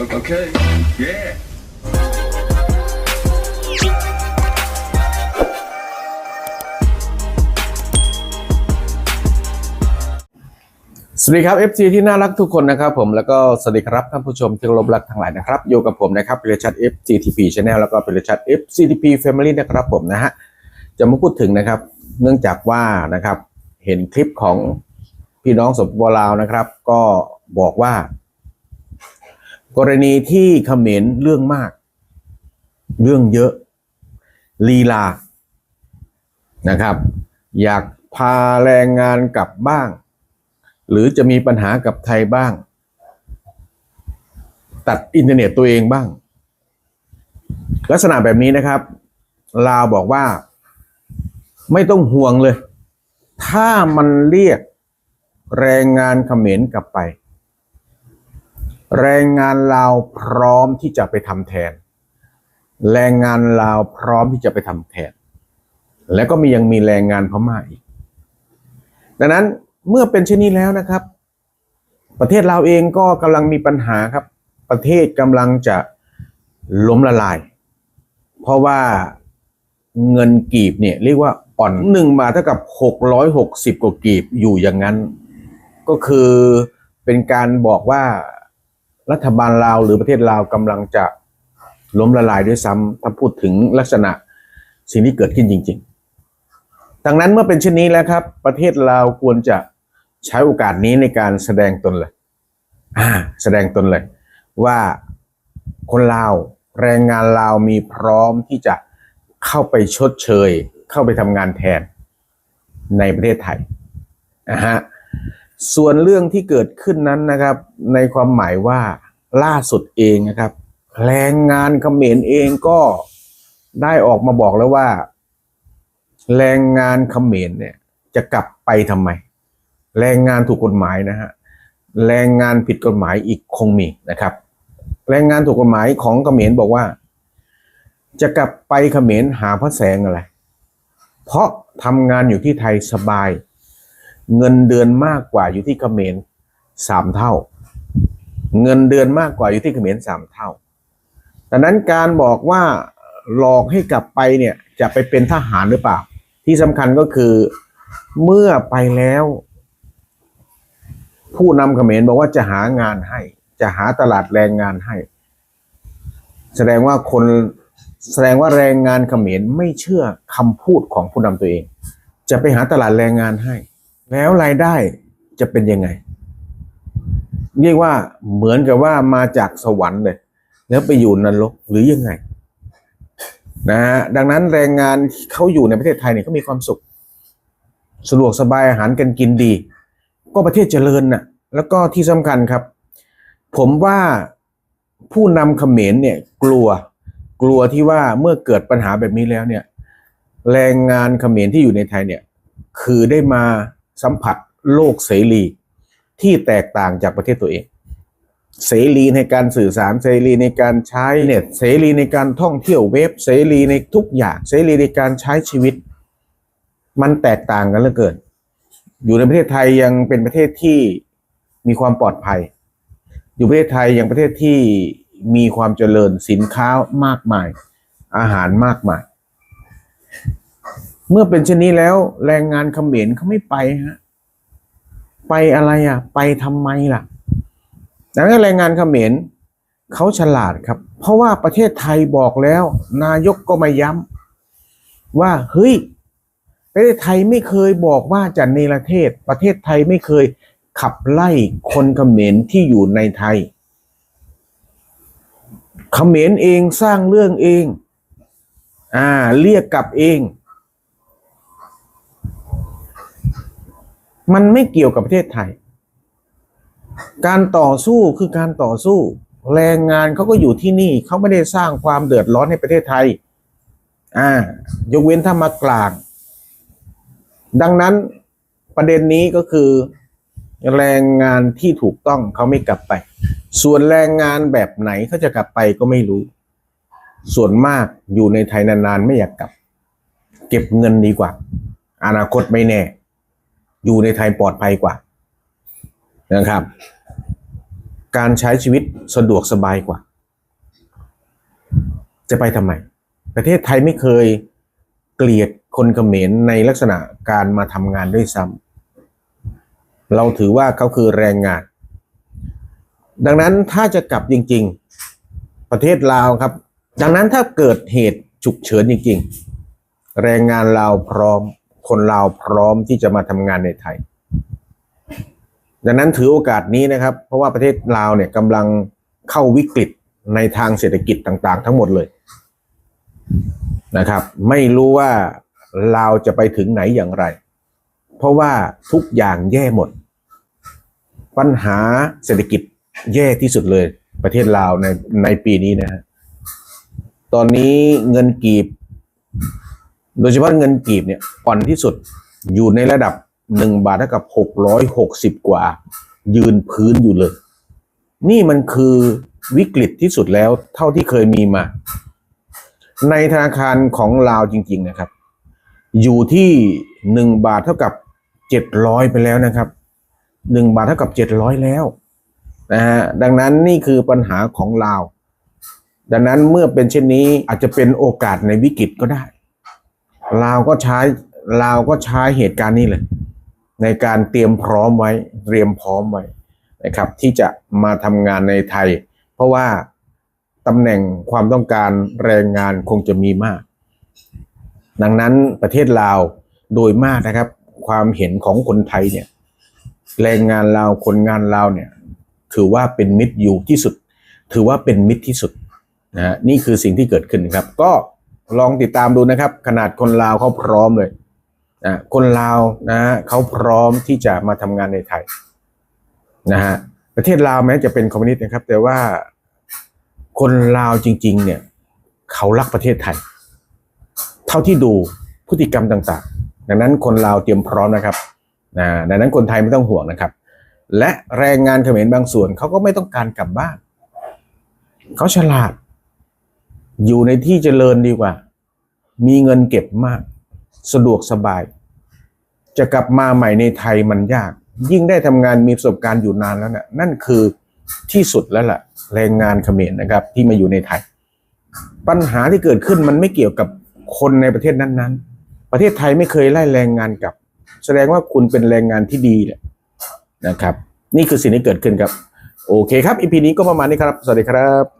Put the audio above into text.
Okay. Yeah. สวัสดีครับ FC ที่น่ารักทุกคนนะครับผมแล้วก็สวัสดีครับท่านผู้ชมที่เคารพรักทั้งหลายนะครับอยู่กับผมนะครับพิรชัด FGTP Channel แล้วก็พิรชัด FGTP Family นะครับผมนะฮะจะมาพูดถึงนะครับ เนื่องจากว่านะครับเห็นคลิปของพี่น้องสปปลาวนะครับ ก็บอกว่า กรณีที่เขมรเรื่องมาก เรื่องเยอะลีลานะครับ อยากพาแรงงานกลับบ้าง หรือจะมีปัญหากับไทยบ้าง ตัดอินเทอร์เน็ตตัวเองบ้าง ลักษณะแบบนี้นะครับ ลาวบอกว่า ไม่ต้องห่วงเลย ถ้ามันเรียกแรงงานเขมรกลับไป แรงงานลาวพร้อมที่จะไปทำแทน แรงงานลาวพร้อมที่จะไปทำแทน และก็มียังมีแรงงานพม่าอีก ดังนั้นเมื่อเป็นเช่นนี้แล้วนะครับ ประเทศเราวเองก็กำลังมีปัญหาครับ ประเทศกำลังจะล้มละลาย เพราะว่าเงินกีบเนี่ยเรียกว่าอ่อนหนึ่งมาเท่ากับหกร้อยหกสิบกว่ากีบอยู่อย่างนั้น ก็คือเป็นการบอกว่า รัฐบาลลาวหรือประเทศลาวกำลังจะล้มละลายด้วยซ้ำถ้าพูดถึงลักษณะสิ่งที่เกิดขึ้นจริง ๆ ดังนั้นเมื่อเป็นเช่นนี้แล้วครับ ประเทศลาวควรจะใช้โอกาสนี้ในการแสดงตนเลยอ่าแสดงตนเลย ว่าคนลาวแรงงานลาวมีพร้อมที่จะเข้าไปชดเชย เข้าไปทำงานแทนในประเทศไทยนะฮะ ส่วนเรื่องที่เกิดขึ้นนั้นนะครับ ในความหมายว่าล่าสุดเองนะครับแรงงานเขมรเองก็ได้ออกมาบอกแล้วว่า แรงงานเขมรเนี่ย จะกลับไปทำไม แรงงานถูกกฎหมายนะฮะแรงงานผิดกฎหมายอีกคงมีนะครับ แรงงานถูกกฎหมายของเขมรบอกว่า จะกลับไปเขมรหาพระแสงอะไร เพราะทำงานอยู่ที่ไทยสบาย เงินเดือนมากกว่าอยู่ที่เขมรสามเท่า เงินเดือนมากกว่าอยู่ที่เขมรสามเท่าดังนั้นการบอกว่าหลอกให้กลับไปเนี่ยจะไปเป็นทหารหรือเปล่า ที่สำคัญก็คือเมื่อไปแล้ว ผู้นำเขมรบอกว่าจะหางานให้ จะหาตลาดแรงงานให้ แสดงว่าคนแสดงว่าแรงงานเขมรไม่เชื่อคำพูดของผู้นำตัวเอง จะไปหาตลาดแรงงานให้ แล้วรายได้จะเป็นยังไง เรียกว่าเหมือนกับว่ามาจากสวรรค์เลยแล้วไปอยู่นรกหรือยังไงนะฮะดังนั้นแรงงานเขาอยู่ในประเทศไทยเนี่ยเขามีความสุข สะดวกสบายอาหารกันกินดี ก็ประเทศเจริญน่ะแล้วก็ที่สำคัญครับ ผมว่าผู้นำเขมรเนี่ยกลัวกลัวที่ว่าเมื่อเกิดปัญหาแบบนี้แล้วเนี่ย แรงงานเขมรที่อยู่ในไทยเนี่ย คือได้มา สัมผัสโลกเสรีที่แตกต่างจากประเทศตัวเอง เสรีในการสื่อสารเสรีในการใช้เน็ตเสรีในการท่องเที่ยวเว็บเสรีในทุกอย่างเสรีในการใช้ชีวิต มันแตกต่างกันเหลือเกินอยู่ในประเทศไทยยังเป็นประเทศที่มีความปลอดภัย อยู่ประเทศไทยยังประเทศที่มีความเจริญสินค้ามากมาย อาหารมากมาย เมื่อเป็นเช่นนี้แล้ว แรงงานเขมรเขาไม่ไปฮะไปอะไรอะ ไปทำไมล่ะดังนั้นแรงงานเขมรเขาฉลาดครับ เพราะว่าประเทศไทยบอกแล้ว นายกก็มาย้ำว่าเฮ้ยประเทศไทยไม่เคยบอกว่าจะเนรเทศ ประเทศไทยไม่เคยขับไล่คนเขมรที่อยู่ในไทยเขมรเองสร้างเรื่องเอง อ่า เรียกกลับเอง มันไม่เกี่ยวกับประเทศไทย การต่อสู้คือการต่อสู้ แรงงานเขาก็อยู่ที่นี่เขาไม่ได้สร้างความเดือดร้อนให้ประเทศไทย อ่ายกเว้นถ้ามากลาง ดังนั้นประเด็นนี้ก็คือ แรงงานที่ถูกต้องเขาไม่กลับไป ส่วนแรงงานแบบไหนเขาจะกลับไปก็ไม่รู้ ส่วนมากอยู่ในไทยนานๆไม่อยากกลับ เก็บเงินดีกว่า อนาคตไม่แน่ อยู่ในไทยปลอดภัยกว่านะครับ การใช้ชีวิตสะดวกสบายกว่า จะไปทำไม ประเทศไทยไม่เคยเกลียดคนเขมรในลักษณะการมาทำงานด้วยซ้ำเราถือว่าเขาคือแรงงาน ดังนั้นถ้าจะกลับจริง ๆ ประเทศลาวครับ ดังนั้นถ้าเกิดเหตุฉุกเฉินจริง ๆ แรงงานลาวพร้อม คนลาวพร้อมที่จะมาทำงานในไทย ดังนั้นถือโอกาสนี้นะครับ เพราะว่าประเทศลาวเนี่ยกำลังเข้าวิกฤตในทางเศรษฐกิจต่าง ๆ ทั้งหมดเลยนะครับ ไม่รู้ว่าลาวจะไปถึงไหนอย่างไร เพราะว่าทุกอย่างแย่หมด ปัญหาเศรษฐกิจแย่ที่สุดเลย ประเทศลาวในในปีนี้นะฮะตอนนี้เงินกีบ โดยเฉพาะเงินกีบเนี่ยอ่อนที่สุดอยู่ในระดับหนึ่งบาทเท่ากับหกร้อยหกสิบกว่า ยืนพื้นอยู่เลย นี่มันคือวิกฤตที่สุดแล้วเท่าที่เคยมีมา ในธนาคารของลาวจริง ๆนะครับ อยู่ที่หนึ่งบาทเท่ากับเจ็ดร้อยไปแล้วนะครับหนึ่งบาทเท่ากับเจ็ดร้อยแล้วนะฮะดังนั้นนี่คือปัญหาของลาว ดังนั้นเมื่อเป็นเช่นนี้อาจจะเป็นโอกาสในวิกฤตก็ได้ ลาวก็ใช้ลาวก็ใช้เหตุการณ์นี้เลย ในการเตรียมพร้อมไว้เตรียมพร้อมไว้นะครับ ที่จะมาทำงานในไทย เพราะว่าตำแหน่งความต้องการแรงงานคงจะมีมาก ดังนั้นประเทศลาวโดยมากนะครับ ความเห็นของคนไทยเนี่ยแรงงานลาวคนงานลาวเนี่ยถือว่าเป็นมิตรอยู่ที่สุด ถือว่าเป็นมิตรที่สุดนะฮะนี่คือสิ่งที่เกิดขึ้นครับ ก็ ลองติดตามดูนะครับ ขนาดคนลาวเขาพร้อมเลยนะคนลาวนะเขาพร้อมที่จะมาทำงานในไทยนะฮะประเทศลาวแม้จะเป็นคอมมิวนิสต์นะครับ แต่ว่าคนลาวจริง ๆ เนี่ยเขารักประเทศไทย เท่าที่ดูพฤติกรรมต่างๆ ดังนั้นคนลาวเตรียมพร้อมนะครับนะดังนั้นคนไทยไม่ต้องห่วงนะครับ และแรงงานเขมรบางส่วนเขาก็ไม่ต้องการกลับบ้านเขาฉลาด อยู่ในที่เจริญดีกว่า มีเงินเก็บมาก สะดวกสบาย จะกลับมาใหม่ในไทยมันยาก ยิ่งได้ทำงานมีประสบการณ์อยู่นานแล้วนะ่ะนั่นคือที่สุดแล้วล่ะ แรงงานเขมรนะครับ ที่มาอยู่ในไทย ปัญหาที่เกิดขึ้นมันไม่เกี่ยวกับคนในประเทศนั้นๆ ประเทศไทยไม่เคยไล่แรงงานกลับ แสดงว่าคุณเป็นแรงงานที่ดีแหละนะครับ นี่คือสิ่งที่เกิดขึ้นครับ โอเคครับอีพีนี้ก็ประมาณนี้ครับ สวัสดีครับ